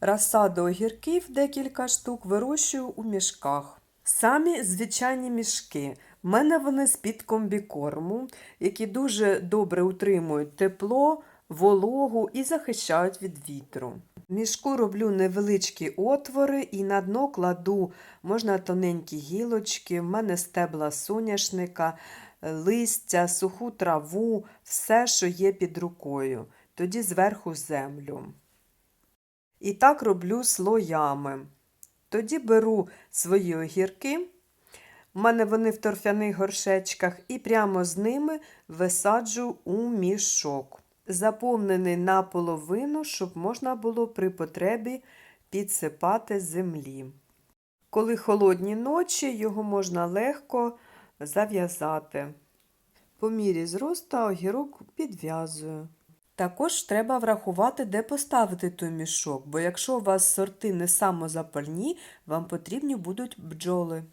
Розсаду огірків декілька штук вирощую у мішках. Самі звичайні мішки. У мене вони з-під комбікорму, які дуже добре утримують тепло, вологу і захищають від вітру. В мішку роблю невеличкі отвори і на дно кладу можна тоненькі гілочки, в мене стебла соняшника, листя, суху траву, все, що є під рукою. Тоді зверху землю. І так роблю слоями. Тоді беру свої огірки, у мене вони в торфяних горшечках, і прямо з ними висаджу у мішок, заповнений наполовину, щоб можна було при потребі підсипати землі. Коли холодні ночі, його можна легко зав'язати. По мірі зросту огірок підв'язую. Також треба врахувати, де поставити той мішок, бо якщо у вас сорти не самозапальні, вам потрібні будуть бджоли.